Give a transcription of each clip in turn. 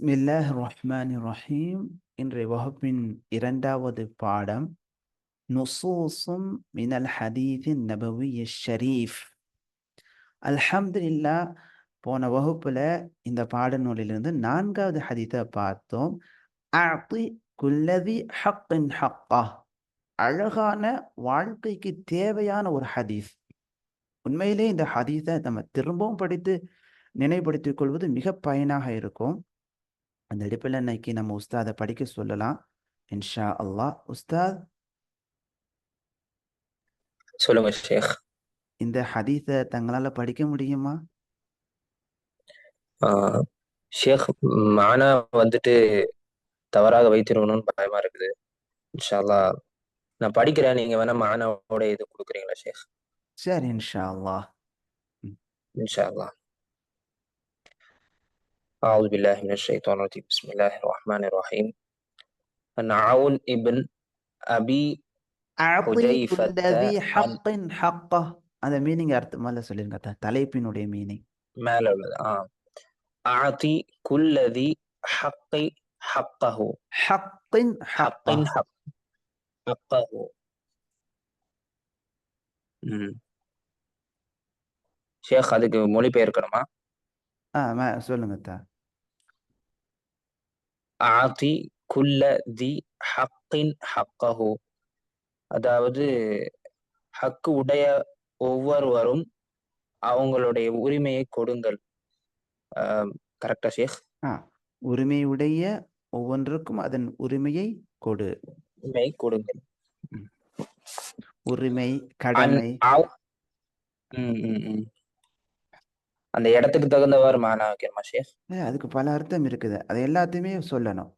பிஸ்மில்லாஹ் ரஹ்மான் ரஹீம் இன்றைய வகுப்பின் இரண்டாவது பாடம் நுசூசும் மினல் ஹதீதின் நபவி ஷரீஃப். அல்ஹம்துலில்லா போன வகுப்புல இந்த பாடநூலிலிருந்து நான்காவது ஹதீத்தை பார்த்தோம். அஅதி குல்லதி ஹக்கின் ஹக்கா. அழகான வாழ்க்கைக்கு தேவையான ஒரு ஹதீஸ். உண்மையிலே இந்த ஹதீஸை நம்ம திரும்பவும் படித்து நினைவுபடுத்திக் கொள்வது மிக பயனாக இருக்கும். அந்த அடிப்பில் இன்னைக்கு நம்ம உஸ்தாதை படிக்க சொல்லலாம். இன்ஷா அல்லாஹ். உஸ்தாத்? சொல்லுங்க ஷேக். இந்த ஹதீஸை தங்களால படிக்க முடியுமா? ஷேக் மானா வந்துட்டு தவறாக வைத்திருக்கணும்னு பயமா இருக்குது. இன்ஷா அல்லாஹ். நான் படிக்கிறேன். நீங்க வேணா மானாவோட இது கொடுக்குறீங்களா ஷேக்? சரி இன்ஷா அல்லாஹ். இன்ஷா அல்லாஹ். أعوذ بالله من الشيطان الرجيم بسم الله الرحمن الرحيم أن عون ابن أبي அஅதி ஹுஜைஃபத்த குல்லதி அன் ஹக்கின் ஹக்கா அந்த மீனிங் அர்த்தம் முதல்ல சொல்லிருங்க த- தலைப்பினுடைய மீனிங் மேல உள்ளது ஆ أعطي كل ذي حق حقه ஹக்கின் حق ஹக்கா حق حقه ம் ஷேக் அதுக்கு மொழிபெயர்க்கணுமா ஆ சொல்லுங்க தா ஆதி குல்ல தி ஹக்கின் ஹக்கஹு. அதாவது ஹக்கு உடைய ஒவ்வொருவரும் அவங்களுடைய உரிமையை கொடுங்கள். கரெக்டா ஷேக்? உரிமையுடைய ஒவ்வொன்றுக்கும் அதன் உரிமையை கொடு. உரிமையை கொடுங்கள். உரிமை கடமை. அந்த இடத்துக்கு தகுந்தவாறு மானா வைக்கணுமா ஏ, அதுக்கு பல அர்த்தம் இருக்குது. அது எல்லாத்தையுமே சொல்லணும்.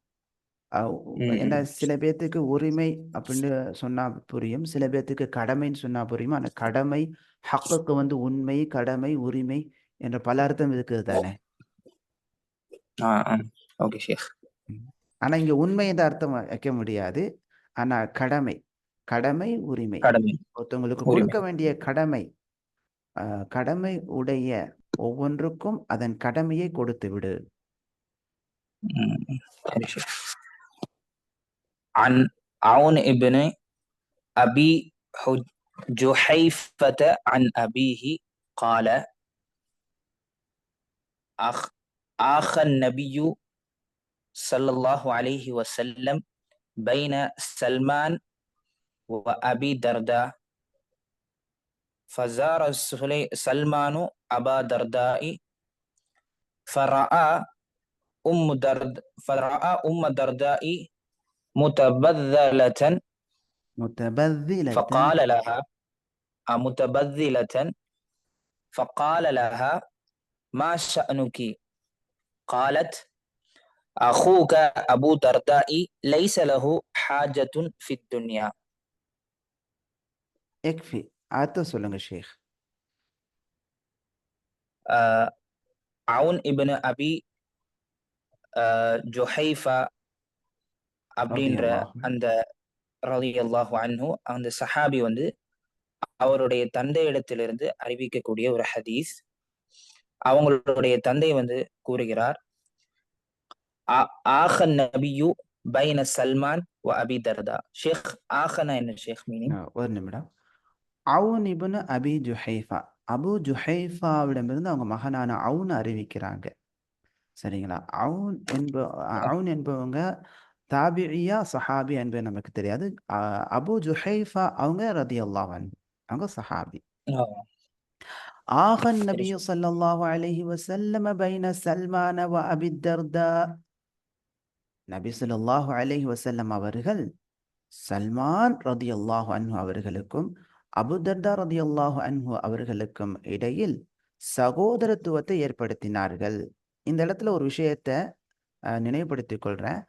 ஏன்னா. சில பேர்த்துக்கு உரிமை அப்படின்னு சொன்னா புரியும். சில பேர்த்துக்கு கடமைன்னு சொன்னா புரியும். அந்த கடமை ஹக்குக்கு வந்து உண்மை கடமை உரிமை என்ற பல அர்த்தம் இருக்குது தானே? ஓகே. ஆனா இங்க உண்மை என்ற அர்த்தம் வைக்க முடியாது. ஆனா கடமை கடமை உரிமை. ஒருத்தவங்களுக்கு கொடுக்க வேண்டிய கடமை கடமை உடைய ஒவ்வொன்றுக்கும் அதன் கடமையை கொடுத்து விடு ம், ம். சரி ஷேக் عن عون ابن أبي حج- جحيفة عن أبيه قال أخ آخ النبي صلى الله عليه وسلم بين سلمان وأبي درداء فزار سلمان أبا درداء فرأى أم درد فرأى أم درداء متبذلة. متبذلة. فقال لها متبذلة. فقال لها ما شأنك؟ قالت أخوك أبو درداء ليس له حاجة في الدنيا. يكفي அடுத்த சொல்லுங்க ஷேக். அவுன் இபின் அபி ஜொஹைஃபா அப்படின்ற அந்த ரவி அல்லாஹு அன்ஹு அந்த சஹாபி வந்து அவருடைய தந்தை இடத்திலிருந்து அறிவிக்கக்கூடிய ஒரு ஹதீஸ். அவங்களுடைய தந்தை வந்து கூறுகிறார் ஆஹன் நபியு பைன சல்மான் அபி தர்தா. ஷேக் ஆஹனா என்ன ஷேக் மீனிங்? ஒரு நிமிடம். அவுன் இபுனு அபி ஜுஹைஃபா. அபு ஜுஹைஃபாவிடமிருந்து அவங்க மகனான அவுன் அறிவிக்கிறாங்க. சரிங்களா? அவுன் என்ப அவுன் என்பவங்க தாபியா சஹாபி என்பது நமக்கு தெரியாது. அபு ஜுஹைஃபா அவங்க ரதி அல்லாவன் அவங்க சஹாபி. ஆக நபியு சல்லல்லாஹு அலைஹி வசல்லம பைன சல்மான வ தர்தா. நபி சொல்லல்லாஹு அலைஹி வசல்லம் அவர்கள் சல்மான் ரதி அல்லாஹு அன்ஹு அவர்களுக்கும் அபுதர்தா தர்தா ரதியல்லாஹு அன்ஹு அவர்களுக்கும் இடையில் சகோதரத்துவத்தை ஏற்படுத்தினார்கள். இந்த இடத்துல ஒரு விஷயத்த நினைவுபடுத்தி கொள்கிறேன் கொள்றேன்.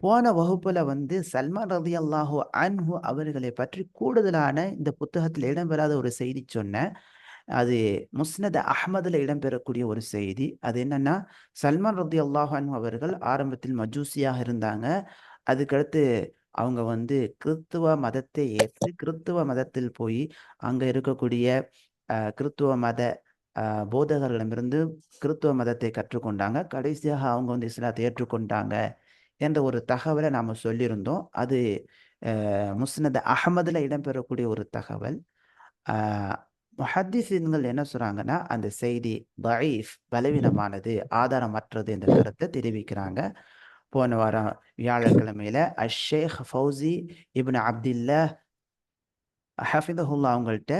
போன வகுப்புல வந்து சல்மான் ரதி ரதியல்லாஹு அன்ஹு அவர்களை பற்றி கூடுதலான இந்த புத்தகத்தில் இடம்பெறாத ஒரு செய்தி சொன்னேன் அது முஸ்னத் அஹமதுல இடம்பெறக்கூடிய ஒரு செய்தி. அது என்னன்னா சல்மான் ரதி அன்ஹு அவர்கள் ஆரம்பத்தில் மஜூசியாக இருந்தாங்க. அதுக்கடுத்து அவங்க வந்து கிறித்துவ மதத்தை ஏற்று கிறித்துவ மதத்தில் போய் அங்க இருக்கக்கூடிய கிறித்துவ மத ஆஹ் போதகர்களிடமிருந்து கிறித்துவ மதத்தை கற்றுக்கொண்டாங்க. கடைசியாக அவங்க வந்து இஸ்லாத்தை ஏற்றுக்கொண்டாங்க என்ற ஒரு தகவலை நாம் சொல்லியிருந்தோம். அது முஸ்னத் அகமதுல இடம்பெறக்கூடிய ஒரு தகவல். ஆஹ் என்ன சொல்றாங்கன்னா அந்த செய்தி தயீஃப் பலவீனமானது ஆதாரமற்றது என்ற கருத்தை தெரிவிக்கிறாங்க. போன வாரம் வியாழக்கிழமையில அஷேக் ஃபௌசி இப்னு அப்துல்லா ஹஃபிதஹுல்லா அவங்கள்ட்ட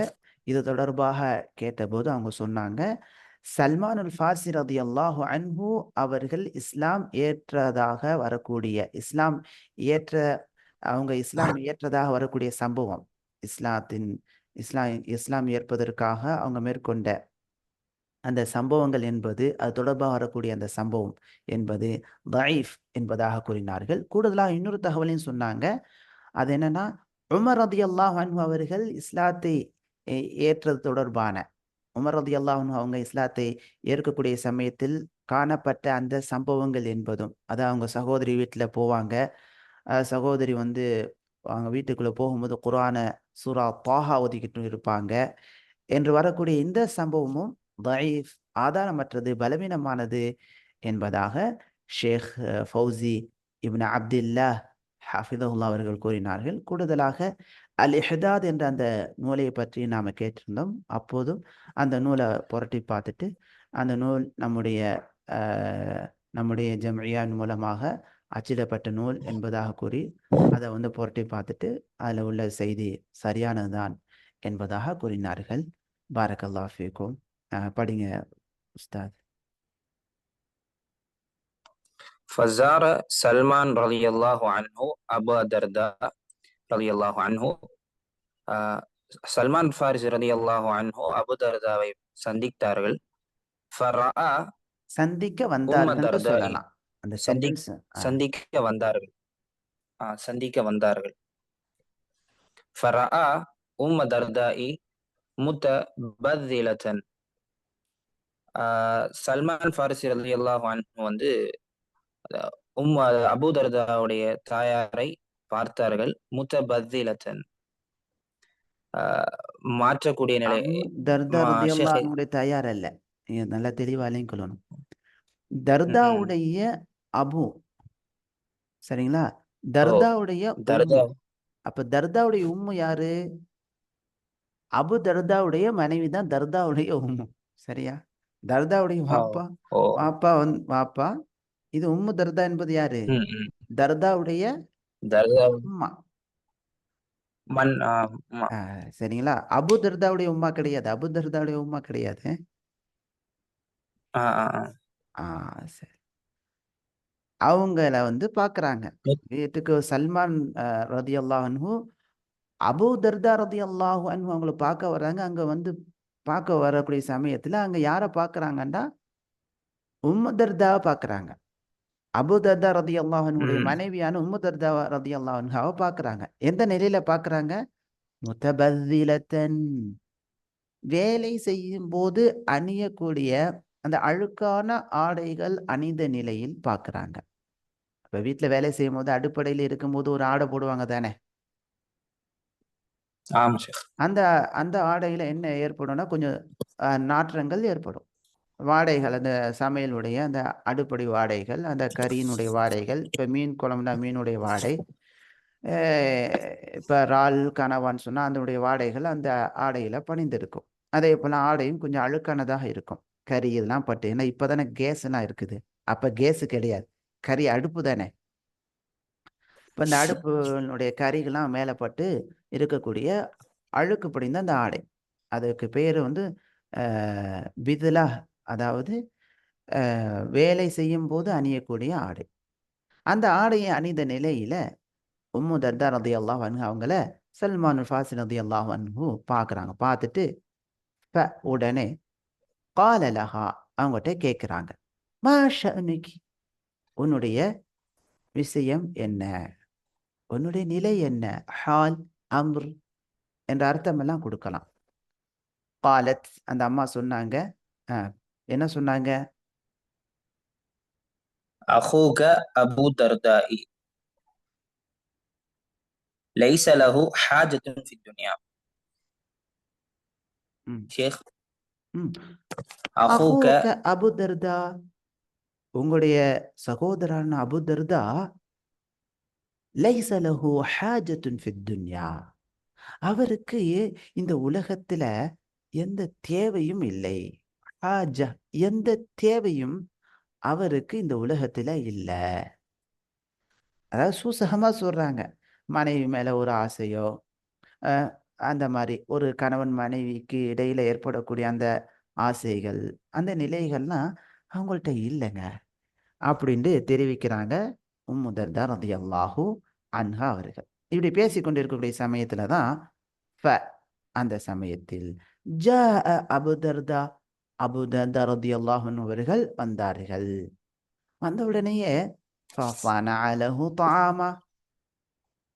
இது தொடர்பாக கேட்டபோது அவங்க சொன்னாங்க சல்மான் அல் ஃபாசி ரதி அல்லாஹு அன்ஹு அவர்கள் இஸ்லாம் ஏற்றதாக வரக்கூடிய இஸ்லாம் ஏற்ற அவங்க இஸ்லாம் ஏற்றதாக வரக்கூடிய சம்பவம் இஸ்லாத்தின் இஸ்லாம் இஸ்லாம் ஏற்பதற்காக அவங்க மேற்கொண்ட அந்த சம்பவங்கள் என்பது அது தொடர்பாக வரக்கூடிய அந்த சம்பவம் என்பது தயீஃப் என்பதாக கூறினார்கள். கூடுதலாக இன்னொரு தகவலையும் சொன்னாங்க. அது என்னன்னா உமர் ரதி அல்லாஹ் அவர்கள் இஸ்லாத்தை ஏ- ஏற்றது தொடர்பான உமர் ரதி அல்லாஹ் அவங்க இஸ்லாத்தை ஏற்கக்கூடிய சமயத்தில் காணப்பட்ட அந்த சம்பவங்கள் என்பதும் அது அவங்க சகோதரி வீட்டில் போவாங்க. சகோதரி வந்து அவங்க வீட்டுக்குள்ளே போகும்போது குரான சூரா தாஹா ஒதுக்கிட்டு இருப்பாங்க. என்று வரக்கூடிய இந்த சம்பவமும் தயீஃப் ஆதாரமற்றது பலவீனமானது என்பதாக ஷேக் ஃபௌசி இப்னு அப்துல்லா ஹாஃபிதஹுல்லா அவர்கள் கூறினார்கள். கூடுதலாக அல் இஹ்தாத் என்ற அந்த நூலை பற்றி நாம் கேட்டிருந்தோம். அப்போதும் அந்த நூலை புரட்டி பார்த்துட்டு அந்த நூல் நம்முடைய நம்முடைய ஜம்இயான் மூலமாக அச்சிடப்பட்ட நூல் என்பதாக கூறி அதை வந்து புரட்டி பார்த்துட்டு அதில் உள்ள செய்தி சரியானதுதான் என்பதாக கூறினார்கள். பாரக்கல்லா ஃபீக்கும். படிங்க உஸ்தாத் فزار سلمان رضي الله عنه أبا درداء رضي الله عنه ஆஹ் சல்மான் ஃபாரிஸ் ரதி அல்லாஹு அன்ஹு அபு தர்தாவை சந்தித்தார்கள் ஃபரஆ சந்திக்க வந்தார்கள் என்று தர்தாஇ. சொல்லலாம் அந்த சந்தி- சென்டென்ஸ் சந்திக்க வந்தார்கள் ஆஹ் சந்திக்க வந்தார்கள் ஃபரஆ உம்ம தர்தாஇ முத்தபத்திலத்தன் ஆஹ் சல்மான் ஃபாரிசி ரலி அல்லாஹு அன்ஹு வந்து உம் அபு தர்தாவுடைய தாயாரை பார்த்தார்கள். முத்தபத்திலத்தன். ஆஹ் மாற்றக்கூடிய நிலை அபு தர்தா மா- ரதியல்லாஹு ஷேഖே. அன்ஹுடைய தயார் அல்ல. நல்லா தெளிவாலையும் கொள்ளணும். தர்தாவுடைய அபு. சரிங்களா? தர்தாவுடைய தர்தா. அப்ப தர்தாவுடைய உம்மு யாரு? அபு தர்தாவுடைய மனைவி தான் தர்தாவுடைய உம்மு. சரியா? தர்தாவுடைய. வாப்பா வாப்பா வந்து வாப்பா. இது உம்மு தர்தா என்பது யாரு. தர்தாவுடைய தர்தா உம்மா மண் ஆஹ் ம- ஆ, சரிங்களா? அபு தர்தாவுடைய உம்மா கிடையாது. அபு தர்தாவுடைய உம்மா கிடையாது. சரி. அவங்கள வந்து பார்க்குறாங்க ம். வீட்டுக்கு சல்மான் ரதி அன்ஹு. அபு தர்தா ரதி அல்லாஹு அன்ஹு அவங்கள பார்க்க வர்றாங்க. அங்க வந்து பார்க்க வரக்கூடிய சமயத்துல அங்க யாரை பார்க்கறாங்கன்னா உம்மு தர்தாவை பார்க்கறாங்க. அபு தர்தா ரதி அல்லாஹனுடைய. மனைவியான உம்மு தர்தா ரதி அல்லாஹாவை பார்க்கறாங்க. எந்த நிலையில பார்க்கறாங்க? முத்தபத்திலத்தன். வேலை செய்யும் போது அணியக்கூடிய அந்த அழுக்கான ஆடைகள் அணிந்த நிலையில் பார்க்கறாங்க. இப்ப வீட்டுல வேலை செய்யும் போது அடுப்படையில் இருக்கும்போது ஒரு ஆடை போடுவாங்க தானே? அந்த அந்த ஆடையில என்ன ஏற்படும்னா கொஞ்சம் அஹ், நாற்றங்கள் ஏற்படும். வாடைகள் அந்த சமையலுடைய அந்த அடுப்படி வாடைகள் அந்த கறியினுடைய வாடைகள் இப்போ மீன் குழம்புனா மீனுடைய வாடை இப்போ இறால் கனவான்னு சொன்னால் அதனுடைய வாடைகள் அந்த ஆடையில் பணிந்திருக்கும். அதே போல் ஆடையும் கொஞ்சம் அழுக்கானதாக இருக்கும். கறி இதெல்லாம் பட்டு ஏன்னா இப்போ தானே கேஸ்லாம் இருக்குது. அப்போ கேஸு கிடையாது. கறி அடுப்பு தானே. இப்போ இந்த அடுப்புனுடைய கறிகள்லாம் மேலே பட்டு இருக்கக்கூடிய அழுக்கு படிந்த அந்த ஆடை. அதுக்கு பேர் வந்து பிதுலா அதாவது வேலை செய்யும் போது அணியக்கூடிய ஆடை. அந்த ஆடையை அணிந்த நிலையில உம்மு தர்தா ரதி அல்லாஹ் அவங்கள சல்மான் ஃபாசி ரதி அல்லாஹ் அன்ஹு பார்க்குறாங்க பார்த்துட்டு ப உடனே காலலஹா அவங்ககிட்ட கேட்குறாங்க மாஷனுக்கு உன்னுடைய விஷயம் என்ன? உன்னுடைய நிலை என்ன? ஹால் அம்ர் என்ற அர்த்தமெல்லாம் கொடுக்கலாம். பாலத் அந்த அம்மா சொன்னாங்க. என்ன சொன்னாங்க? அஹூக அபு தர்தாயி. லைச லஹு ஹாஜத்துன் ஃபி துன்யா. ஷேக். அஹூக அபு தர்தா. உங்களுடைய சகோதரான அபு தர்தா லைஸ லஹு ஹாஜத்துன் ஃபித்துன்யா அவருக்கு இந்த உலகத்துல எந்த தேவையும் இல்லை. ஹாஜ எந்த தேவையும் அவருக்கு இந்த உலகத்துல இல்லை. அதாவது சூசகமா சொல்றாங்க. மனைவி மேல ஒரு ஆசையோ அந்த மாதிரி ஒரு கணவன் மனைவிக்கு இடையில ஏற்படக்கூடிய அந்த ஆசைகள் அந்த நிலைகள்லாம் அவங்கள்ட்ட இல்லைங்க. அப்படின்ட்டு தெரிவிக்கிறாங்க உம்மு அது ரலியல்லாஹு அன்ஹா அவர்கள். இப்படி பேசி கொண்டிருக்கக்கூடிய சமயத்துல தான் ஃப அந்த சமயத்தில் ஜ அபு தர்தா அபு தர்தா அவர்கள் வந்தார்கள். வந்த உடனேயே ஃபஸனஅ லஹு தஆமா.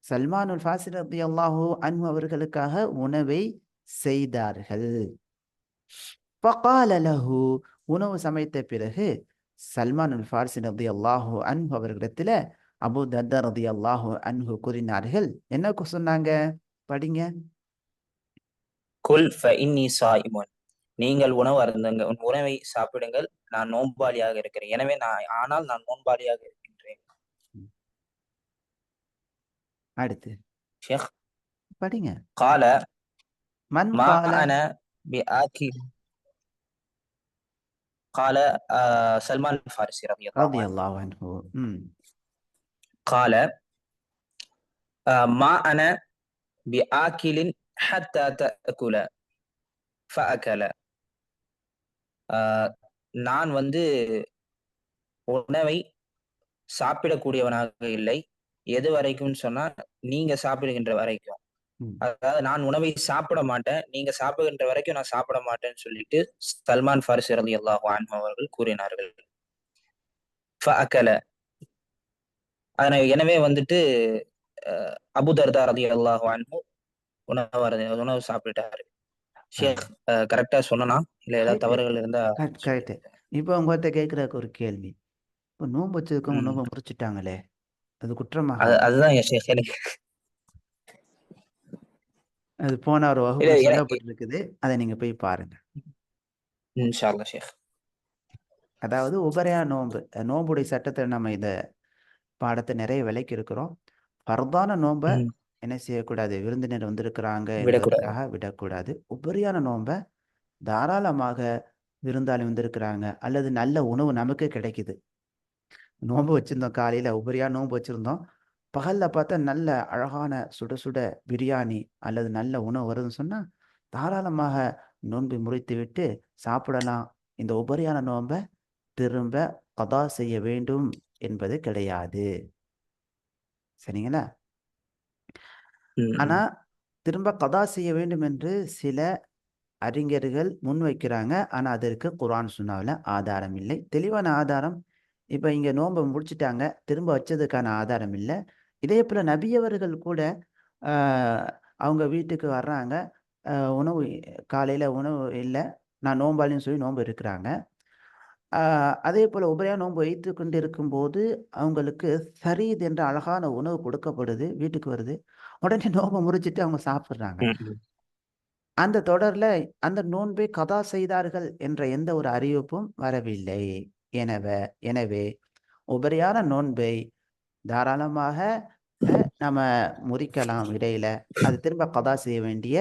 சல்மானுல் ஃபாசில் ரலியல்லாஹு அவர்களுக்காக உணவை செய்தார்கள். ஃபகால உணவு சமைத்த பிறகு சல்மானுல் ஃபாரிசி அல்லாஹு அன்பு அவர்களிடத்துல அபு தர்தா ரலியல்லாஹு அன்ஹு கூறினார்கள். என்ன சொன்னாங்க? படிங்க. குல் இன்னி சாயிமுன். நீங்கள் உணவு அருந்துங்க உன் உணவை சாப்பிடுங்கள். நான் நோன்பாளியாக இருக்கிறேன். எனவே நான் ஆனால் நான் நோன்பாளியாக இருக்கின்றேன். அடுத்து. ஷேக். படிங்க. கால. மன் மா கால. கால சல்மான் ஃபாரிசி அன்ஹு. ரலியல்லாஹு அன்ஹு. قال آه، ما أنا بآكل حتى تأكل فأكل ஆஹ், நான் வந்து உணவை சாப்பிடக்கூடியவனாக இல்லை எது வரைக்கும் சொன்னா நீங்க சாப்பிடுகின்ற வரைக்கும் ம். அதாவது நான் உணவை சாப்பிட மாட்டேன் நீங்க சாப்பிடுகின்ற வரைக்கும் நான் சாப்பிட மாட்டேன்னு சொல்லிட்டு சல்மான் ஃபாரிசி ரலியல்லாஹு அன்ஹு அவர்கள் கூறினார்கள் ஃபஅக்கல அதனை எனவே வந்துட்டு அஹ், அபு தர்தா ரலியல்லாஹு அன்ஹு உணவு உணவு சாப்பிட்டாரு ஷேக் கரெக்டா சொன்னனா? இல்ல ஏதாவது. தவறுகள் இருந்தா கரெக்ட் இப்போ உங்கள்கிட்ட கேட்குறக்கு ஒரு கேள்வி. இப்போ நோன்பு வச்சதுக்கும் ம். நோன்பு முறிச்சிட்டாங்களே அது குற்றமாக அது அதுதான் எனக்கு. அது போன ஒரு வகுப்பு சொல்லப்பட்டிருக்குது. அதை நீங்க போய் பாருங்க. இன்ஷா அல்லாஹ் ஷேக். அதாவது உபரையா நோன்பு அஹ் நோன்புடைய சட்டத்தை நம்ம பாடத்தை நிறைய விலைக்கு இருக்கிறோம் ஃபர்தான நோன்பை. என்ன செய்யக்கூடாது? விருந்தினர் வந்திருக்கிறாங்க விடக்கூடாது. என்பதற்காக விடக்கூடாது. உபரியான நோன்பை தாராளமாக விருந்தாளி வந்திருக்கிறாங்க. அல்லது நல்ல உணவு நமக்கு கிடைக்குது. நோன்பு வச்சிருந்தோம் காலையில உபரியா நோன்பு வச்சிருந்தோம். பகல்ல பார்த்தா நல்ல அழகான சுட சுட பிரியாணி அல்லது நல்ல உணவு வருதுன்னு சொன்னா தாராளமாக நோன்பை முறித்து விட்டு சாப்பிடலாம். இந்த உபரியான நோன்பை திரும்ப கதா செய்ய வேண்டும். என்பது கிடையாது. சரிங்களா. ஆனா திரும்ப கதா செய்ய வேண்டும் என்று சில அறிஞர்கள் முன்வைக்கிறாங்க ஆனா அதற்கு குர்ஆன் சுன்னாவில் ஆதாரம் இல்லை. தெளிவான ஆதாரம் இப்ப இங்க நோன்பை முடிச்சிட்டாங்க. திரும்ப வச்சதுக்கான ஆதாரம் இல்லை. இதே போல நபியவர்கள் கூட ஆஹ், அவங்க வீட்டுக்கு வர்றாங்க. உணவு காலையில உணவு இல்லை. நான் நோம்பாளின்னு சொல்லி நோன்பு இருக்கிறாங்க. அதே போல உபரியா நோன்பு வைத்து கொண்டு இருக்கும்போது அவங்களுக்கு சரீத் என்ற அழகான உணவு கொடுக்கப்படுது வீட்டுக்கு வருது. உடனே நோன்பை முறிச்சிட்டு அவங்க சாப்பிட்றாங்க. அந்த தொடர்ல அந்த நோன்பை கதா செய்தார்கள் என்ற எந்த ஒரு அறிவிப்பும் வரவில்லை. எனவே எனவே உபரியான நோன்பை தாராளமாக நம்ம முறிக்கலாம் இடையில. அது திரும்ப கதா செய்ய வேண்டிய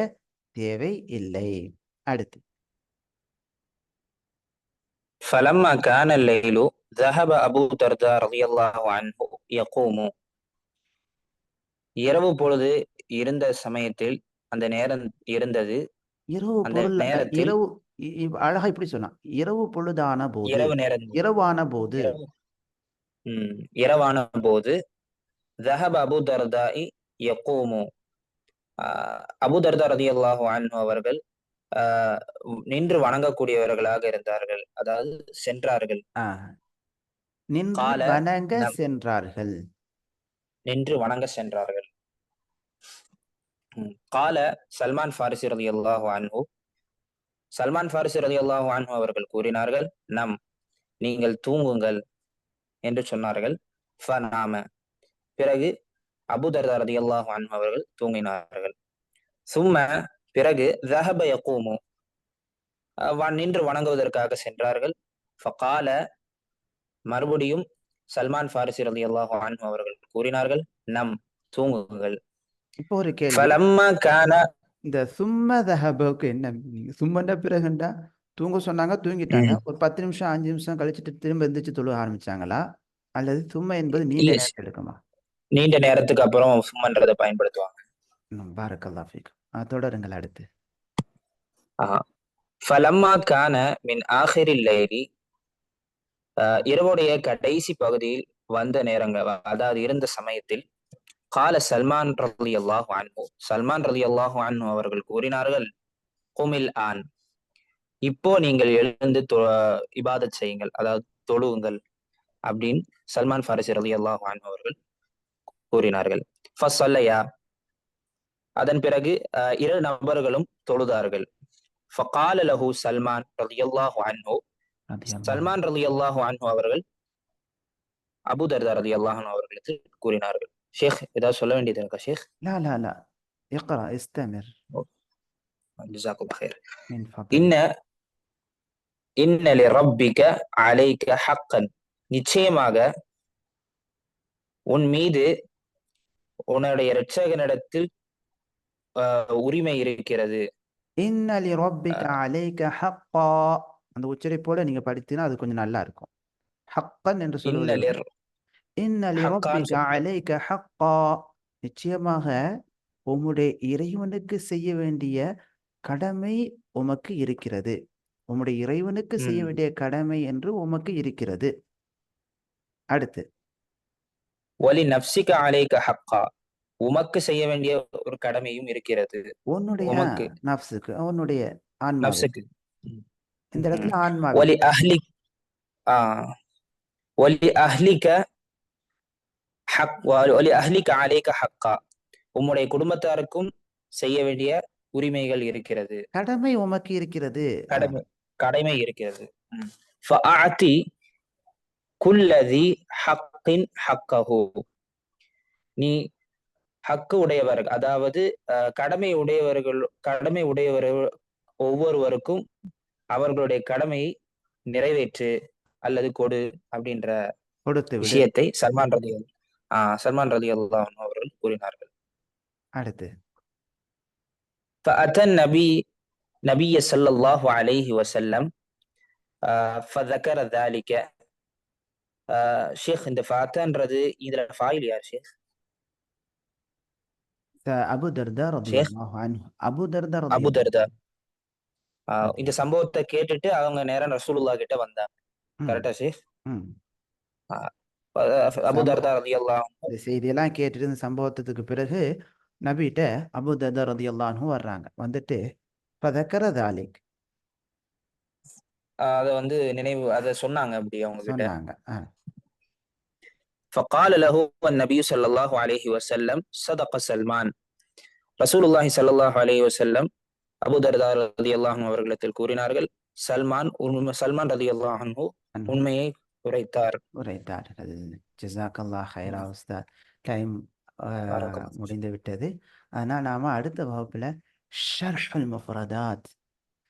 தேவை இல்லை. அடுத்து. فلما كان الليل ذهب أبو الدرداء رضي الله عنه يقوم இரவு பொழுது இருந்த சமயத்தில் அந்த நேரம் இருந்தது இரவு அந்த பொருள் அஹ், நேரத்தில் இரவு இ- இவ்- அழகா இப்படி சொன்னான் இரவு பொழுதான போது இரவு நேரம் இரவான போது இரவு ம், இரவான போது ذهب அபு தர்தாஇ யகூமு ஆஹ், அபு தர்தா ரதியல்லாஹு அன்ஹு அவர்கள் ஆஹ், நின்று வணங்கக்கூடியவர்களாக இருந்தார்கள். அதாவது சென்றார்கள். வணங்க சென்றார்கள். நின்று வணங்க சென்றார்கள். கால சல்மான் ஃபாரிசி ரலியல்லாஹு அன்ஹு சல்மான் ஃபாரிசி ரலியல்லாஹு அன்ஹு அவர்கள் கூறினார்கள் நம் நீங்கள் தூங்குங்கள் என்று சொன்னார்கள். பிறகு அபு தர்தா ரலியல்லாஹு அன்ஹு அவர்கள் தூங்கினார்கள். சும்ம பிறகு ஜஹப யகூமு நின்று வணங்குவதற்காக சென்றார்கள். ஃபகால மறுபடியும் சல்மான் ஃபாரிசி ரலி அல்லாஹு அன்ஹு அவர்கள் கூறினார்கள் நம் தூங்குங்கள். இப்போ ஒரு கேள்வி. இந்த சும்ம தஹபுக்கு என்ன சும்மண்ட பிறகுண்டா? தூங்க சொன்னாங்க தூங்கிட்டாங்க. ஒரு பத்து நிமிஷம் அஞ்சு நிமிஷம் கழிச்சுட்டு திரும்ப எந்திரிச்சு தொழுக ஆரம்பிச்சாங்களா? அல்லது சும்மா என்பது நீண்ட எடுக்குமா? நீண்ட நேரத்துக்கு அப்புறம் சும்மன்றதை பயன்படுத்துவாங்க. பாரக்கல்லா ஃபீக். தொடருங்கள் அடுத்து. ஆஹ் ஃபலம்மா கான மின் ஆஹிரில் லைலி. இரவுடைய கடைசி பகுதியில் வந்த நேரங்கள் அதாவது இருந்த சமயத்தில் கால சல்மான் ரலி அல்லாஹு அன்ஹு. சல்மான் ரலி அல்லாஹு அன்ஹு அவர்கள் கூறினார்கள் குமில் ஆன். இப்போ நீங்கள் எழுந்து இபாதத் செய்யுங்கள் அதாவது தொழுவுங்கள் அப்படின்னு சல்மான் ஃபாரிசி ரலி அல்லாஹு அன்ஹு அவர்கள் கூறினார்கள். ஃபஸ்ஸல்லையா அதன் பிறகு ஆஹ் இரு நபர்களும் தொழுதார்கள் ஃபகால லஹு சல்மான் ரலியல்லாஹு அன்ஹு ரலியல்லாஹு சல்மான் ரலியல்லாஹு அன்ஹு அவர்கள் அபூ தர்தா ரலியல்லாஹு அன்ஹு அவர்களுக்கு கூறினார்கள் ஷேக் ஏதாவது சொல்ல வேண்டியது இருக்கா ஷேக் لا لا لا اقرأ استمر ஜஸாக்கும் خير من فضلك இன்ன இன்ன லிரப்பிக அலைக ஹக்கன் நிச்சயமாக உன் மீது உன்னுடைய இரட்சகனிடத்தில் ஆஹ், உரிமை இருக்கிறது. இன்ன லிரப்பிக அலைக ஹக்கா அந்த உச்சரிப்போட நீங்க படித்தீங்கன்னா அது கொஞ்சம் நல்லா இருக்கும். ஹக்கன் என்று இன்ன சொல்வது லிர் இன்ன ஹக்கான்னு லிரப்பிக சொல்லுங்க அலைக ஹக்கா நிச்சயமாக உம்முடைய இறைவனுக்கு செய்ய வேண்டிய கடமை உமக்கு இருக்கிறது. உம்முடைய இறைவனுக்கு செய்ய. வேண்டிய கடமை என்று உமக்கு இருக்கிறது. அடுத்து. ஒலி நப்சிக அலைக ஹக்கா உமக்கு செய்ய வேண்டிய ஒரு கடமையும் இருக்கிறது. உன்னுடைய உமக்கு. நப்சுக்கு உன்னுடைய ஆன்மாவுக்கு. நப்சுக்கு ம். இந்த. இடத்துல ஆன்மாவுக்கு ஒலி அஹ்லி ஒலி அஹ்லிக ஹக் ஒலி அஹ்லிக அலைக ஹக்கா. உம்முடைய குடும்பத்தாருக்கும் செய்ய வேண்டிய உரிமைகள் இருக்கிறது. கடமை உமக்கு இருக்கிறது. கடமை கடமை இருக்கிறது. ம். ஃபஅஅதி குல்லதி ஹக்கின் ஹக்கஹு. நீ ஹக்கு உடையவர்கள் அதாவது அஹ், கடமை உடையவர்கள் கடமை உடையவர் ஒவ்வொருவருக்கும் அவர்களுடைய கடமையை நிறைவேற்று அல்லது கொடு அப்படின்ற கொடுத்து விடு விஷயத்தை சல்மான் ரதி ஆஹ் சல்மான் ரதி அல்லாஹ் அவர்கள் கூறினார்கள் அடுத்து فأتى النبي نبي صلى الله عليه وسلم آه، فذكر ذلك ஆஹ் ஷேக் இந்த ஃபாத்தான்றது இதுல ஃபாயில் யார் ஷேக் த- அபு தர்தா அன்ஹு அபு தர்தா அபு தர்தா இந்த சம்பவத்தை கேட்டுட்டு அவங்க நேரா ரசூலுல்லா கிட்ட வந்தாங்க. கரெக்டா அஹ் அபு தர்தா ரலியல்லாஹு அன்ஹு. இந்த செய்தியெல்லாம் கேட்டுட்டு இந்த சம்பவத்துக்கு பிறகு நபிகிட்ட அபு தர்தா ரதியல்லாஹு அன்ஹு வர்றாங்க. வந்துட்டு பதக்கர தாலிக். அதை வந்து நினைவு அதை சொன்னாங்க அப்படி அவங்க சொன்னாங்க. فقال له النبي صلى الله عليه وسلم صدق سلمان ரசூலுல்லாஹி ஸல்லல்லாஹு அலைஹி வஸல்லம் அபூ தர்தா ரலியல்லாஹு அன்ஹு அவர்களிடத்தில் கூறினார்கள் சல்மான் உண்மை சல்மான் ரலியல்லாஹு அன்ஹு அன்ஹு உண்மையை உரைத்தார் உரைத்தார்கள் ஜிசாக்கல்லா ஹைரா உஸ்தாத் டைம் பாரக்கல்லாஹ் முடிந்து விட்டது ஆனால் நாம் அடுத்த வகுப்பில் ஷர்ஹுல் முஃபரதாத்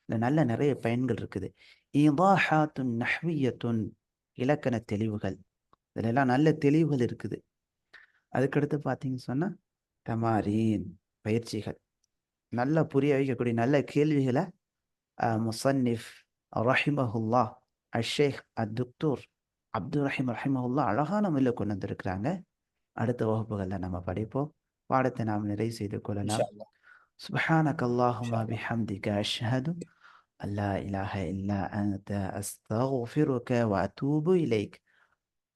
இந்த நல்ல நிறைய பயன்கள் இருக்குது இதாஹாத்துன் நஹ்வியத்துன் இலக்கண தெளிவுகள் இதுல எல்லாம் நல்ல தெளிவுகள் இருக்குது அதுக்கடுத்து பார்த்தீங்கன்னு சொன்னால் தமாரீன் பயிற்சிகள் நல்ல புரிய வைக்கக்கூடிய நல்ல கேள்விகளை அஹ், முசன்னிஃப் ரஹிமஹுல்லா அஷேக் அத்துக்தூர் அப்துல் ரஹீம் ரஹிமஹுல்லா அழகான முறையில் கொண்டு வந்திருக்கிறாங்க அடுத்த வகுப்புகளில் நம்ம படிப்போம் பாடத்தை நாம் நிறைவு செய்து கொள்ளலாம் இன்ஷா அல்லாஹ் سبحانك اللهم இன்ஷா அல்லாஹ் بحمدك أشهد أن لا إله إلا أنت أستغفرك وأتوب إليك